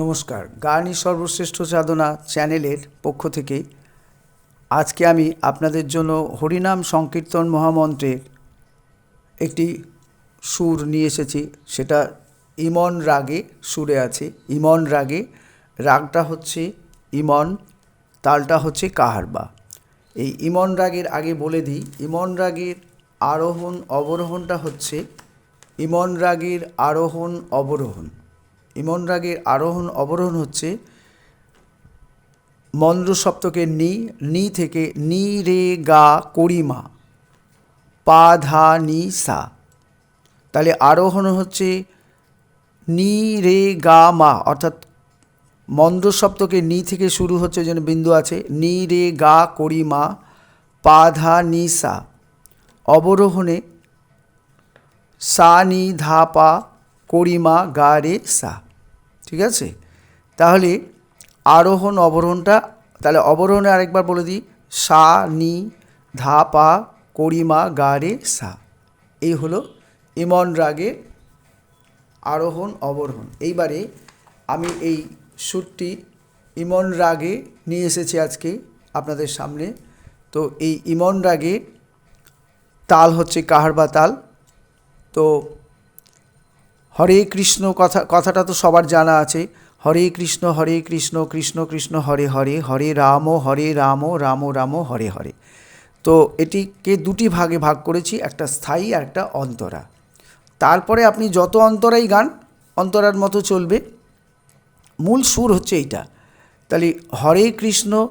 নমস্কার গানই সর্বশ্রেষ্ঠ সাধনা চ্যানেলের পক্ষ থেকে আজকে আমি আপনাদের জন্য হরিনাম সংকীর্তন মহামন্ত্রের একটি সুর নিয়ে এসেছি, সেটা ইমন রাগে সুরে আছে। ইমন রাগে, রাগটা হচ্ছে ইমন, তালটা হচ্ছে কাহারবা। এই ইমন রাগের আগে বলে দিই, ইমন রাগের আরোহণ, অবরোহণটা হচ্ছে ইমন রাগের আরোহণ, অবরোহণ। ইমন রাগের আরোহণ অবরোহণ হচ্ছে মন্দ্র সপ্তকের নি নি থেকে নি রে গা করিমা পা ধা নি সা। তাহলে আরোহণ হচ্ছে নি রে গা মা, অর্থাৎ মন্দ্র সপ্তকে নি থেকে শুরু হচ্ছে যেন বিন্দু আছে, নি রে গা করিমা পা ধা নি সা। অবরোহণে সা নি ধা পা করিমা গা রে সা। ঠিক আছে? তাহলে আরোহণ অবরোহণটা, তাহলে অবরোহণে আরেকবার বলে দিই, সা, নি, ধা, পা করিমা গা, রে, সা। এই হলো ইমন রাগের আরোহণ অবরোহণ। এইবারে আমি এই সুরটি ইমন রাগে নিয়ে এসেছি আজকে আপনাদের সামনে। তো এই ইমন রাগে তাল হচ্ছে কাহারবা তাল? তো হরে কৃষ্ণ কথা, কথাটা তো সবার জানা আছে। হরে কৃষ্ণ হরে কৃষ্ণ কৃষ্ণ কৃষ্ণ, হরে হরে হরে রাম হরে রাম রাম রাম, হরে হরে। তো এটিকে দুটি ভাগে ভাগ করেছি, একটা স্থায়ী আর একটা অন্তরা। তারপরে আপনি যত অন্তরাই গান, অন্তরার মতো চলবে। মূল সুর হচ্ছে এইটা। তাহলে হরে কৃষ্ণ,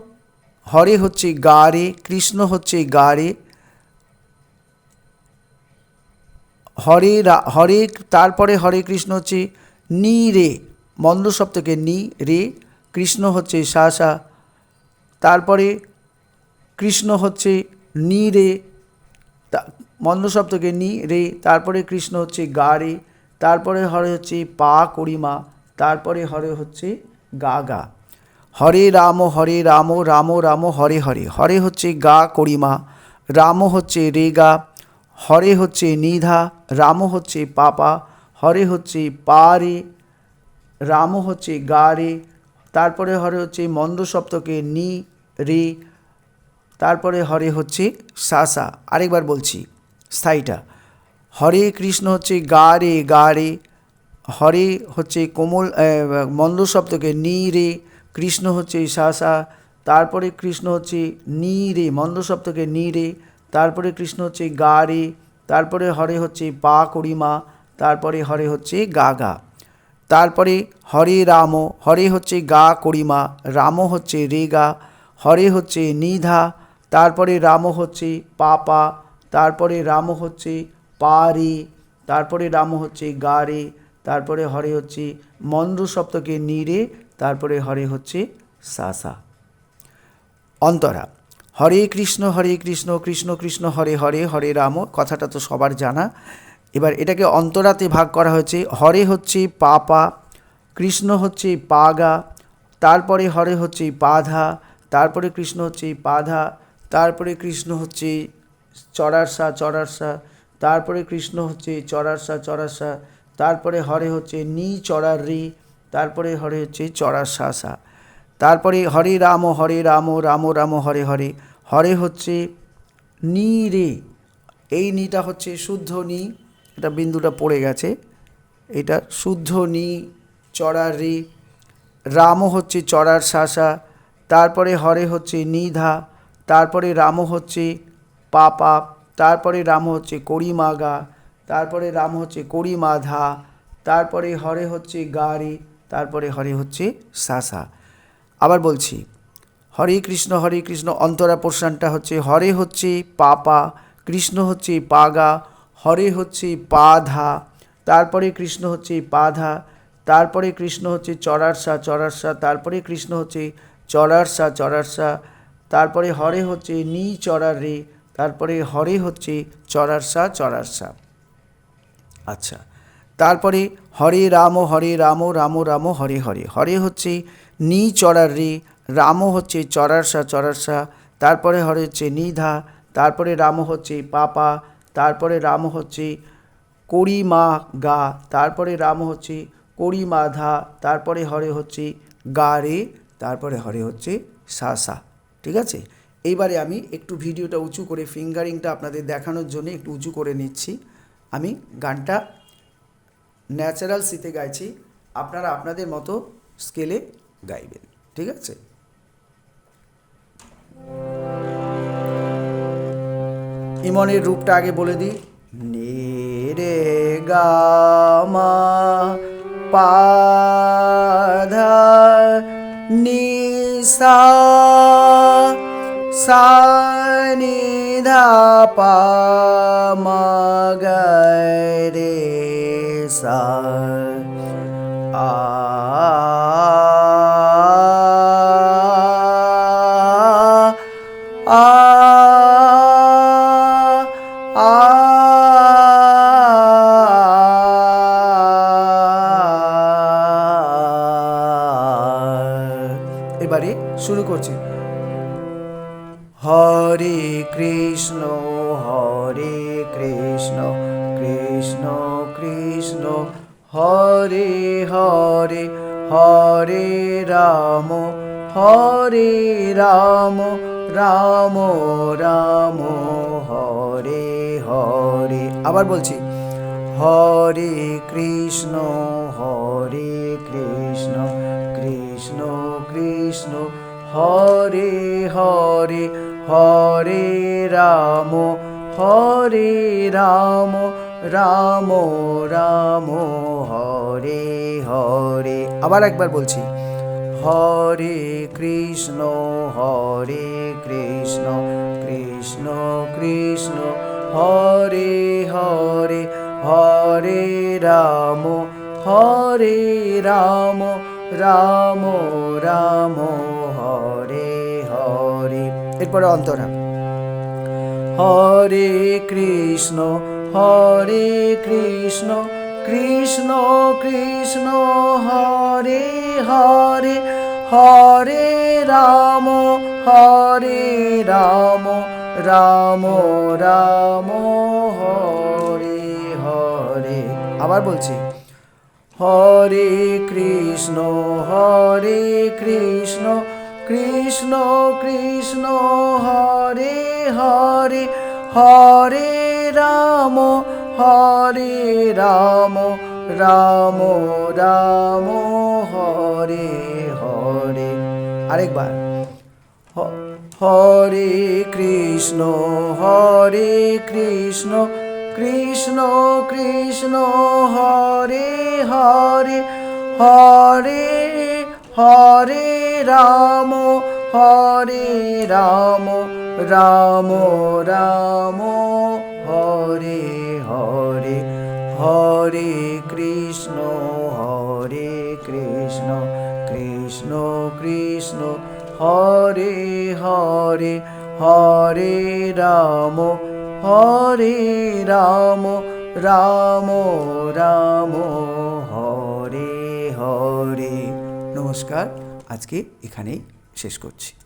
হরে হচ্ছে গা রে, কৃষ্ণ হচ্ছে গা রে হরে হরে তারপরে হরে কৃষ্ণ হচ্ছে নি রে মন্দ সপ্তকে নি রে, কৃষ্ণ হচ্ছে সা সা। তারপরে কৃষ্ণ হচ্ছে নি রে মন্দ সপ্তকে নি রে, তারপরে কৃষ্ণ হচ্ছে গা রে, তারপরে হরে হচ্ছে পা করিমা তারপরে হরে হচ্ছে গা গা। হরে রাম হরে রাম রাম রাম, হরে হরে। হরে হচ্ছে গা করিমা রাম হচ্ছে রে, গা। হরে হচ্ছে নিধা, রাম হচ্ছে পাপা, হরে হচ্ছে পা রে রাম হচ্ছে গা রে তারপরে হরে হচ্ছে মন্দ সপ্তকে নি, রে, তারপরে হরে হচ্ছে সাসা। আরেকবার বলছি, স্থায়ীটা। হরে কৃষ্ণ হচ্ছে গা রে গা রে হরে হচ্ছে কোমল মন্দ সপ্তকে নি, রে, কৃষ্ণ হচ্ছে সাসা, তারপরে কৃষ্ণ হচ্ছে নি, রে মন্দ সপ্তকে নি, রে তারপরে কৃষ্ণ হচ্ছে গা রে তারপরে হরে হচ্ছে পা করিমা তারপরে হরে হচ্ছে গা গা তারপরে হরে রাম হরে হচ্ছে গা করিমা রাম হচ্ছে রে গা হরে হচ্ছে নিধা তারপরে রাম হচ্ছে পা পা তারপরে রাম হচ্ছে পা রে তারপরে রাম হচ্ছে গা রে তারপরে হরে হচ্ছে মন্দ্র সপ্তকে নিরে তারপরে হরে হচ্ছে সাসা অন্তরা হরে কৃষ্ণ হরে কৃষ্ণ কৃষ্ণ কৃষ্ণ, হরে হরে হরে রাম, কথাটা তো সবার জানা। এবার এটাকে অন্তরাতে ভাগ করা হয়েছে, হরে হচ্ছে পা পা কৃষ্ণ হচ্ছে পাগা, তারপরে হরে হচ্ছে পাধা তারপরে কৃষ্ণ হচ্ছে পাধা তারপরে কৃষ্ণ হচ্ছে চড়ারসা চড়ারসা তারপরে কৃষ্ণ হচ্ছে চড়ারসা চড়ারসা তারপরে হরে হচ্ছে নি চড়ার রি তারপরে হরে হচ্ছে চড়ার সা তারপরে হরে রাম হরে রাম রাম রাম, হরে হরে। হরে হচ্ছে নি রে। এই নিটা হচ্ছে শুদ্ধ নি। এটা বিন্দুটা পড়ে গেছে। এটা শুদ্ধ নি চড়ার রে। রাম হচ্ছে চড়ার শাসা তারপরে হরে হচ্ছে নিধা। তারপরে রাম হচ্ছে পাপা। তারপরে রাম হচ্ছে করিমাগা। তারপরে রাম হচ্ছে করিমাধা। তারপরে হরে হচ্ছে গাড়ি তারপরে হরে হচ্ছে সাসা। আবার বলছি, হরে কৃষ্ণ হরে কৃষ্ণ, অন্তরা পোর্শনটা হচ্ছে, হরে হচ্ছে পাপা, কৃষ্ণ হচ্ছে পাগা, হরে হচ্ছে পাধা তারপরে কৃষ্ণ হচ্ছে পাধা তারপরে কৃষ্ণ হচ্ছে চড়ারসা চড়ারসা তারপরে কৃষ্ণ হচ্ছে চড়ারসা চড়ারসা তারপরে হরে হচ্ছে নি চড়ার রে, তারপরে হরে হচ্ছে চড়ারসা চড়ারসা আচ্ছা তারপরে হরে রাম হরে রাম রাম রাম, হরে হরে। হরে হচ্ছে নি চড়ার রে, রাম হচ্ছে চড়ারসা চড়ারসা। তারপরে হরে হচ্ছে নিধা, তারপরে রাম হচ্ছে পাপা, তারপরে রাম হচ্ছে করিমা গা, তারপরে রাম হচ্ছে করি মা ধা, তারপরে হরে হচ্ছে গা রে, তারপরে হরে হচ্ছে সা সা। ঠিক আছে? এইবারে আমি একটু ভিডিওটা উঁচু করে, ফিঙ্গারিংটা আপনাদের দেখানোর জন্য একটু উঁচু করে নিচ্ছি। আমি গানটা ন্যাচারাল সিতে গাইছি, আপনারা আপনাদের মতো স্কেলে গাইবেন, ঠিক আছে? ইমনের রূপটা আগে বলে দিই। নে রে গা মা, পা ধা, নি সা সা নি ধা, পা মা রে সা আ আ আ এবারে শুরু করছি। হরে কৃষ্ণ হরে কৃষ্ণ কৃষ্ণ। কৃষ্ণ, হরে হরে হরে রাম হরে রাম রাম রাম, হরে হরে। আবার বলছি, হরে কৃষ্ণ হরে কৃষ্ণ কৃষ্ণ কৃষ্ণ, হরে হরে হরে রাম হরে রাম রাম রাম, হরে হরে। আবার একবার বলছি, হরে কৃষ্ণ হরে কৃষ্ণ কৃষ্ণ কৃষ্ণ, হরে হরে হরে, রাম হরে, রাম রাম রাম, হরে হরে। এরপরে অন্তরা। হরে কৃষ্ণ হরে কৃষ্ণ কৃষ্ণ কৃষ্ণ, হরে হরে হরে রাম হরে রাম রাম রাম, হরে হরে। আবার বলছি, হরে কৃষ্ণ হরে কৃষ্ণ কৃষ্ণ কৃষ্ণ, হরে হরে হরে রাম, হরে রাম রাম রাম, হরে হরে। আরেকবার। হরে কৃষ্ণ হরে কৃষ্ণ কৃষ্ণ কৃষ্ণ, হরে হরে হরে হরে রাম হরে রাম রাম রাম হরে হরে হরে কৃষ্ণ হরে কৃষ্ণ কৃষ্ণ কৃষ্ণ, হরে হরে হরে রাম হরে রাম রাম রাম, হরে হরে। নমস্কার, আজকে এখানেই শেষ করছি।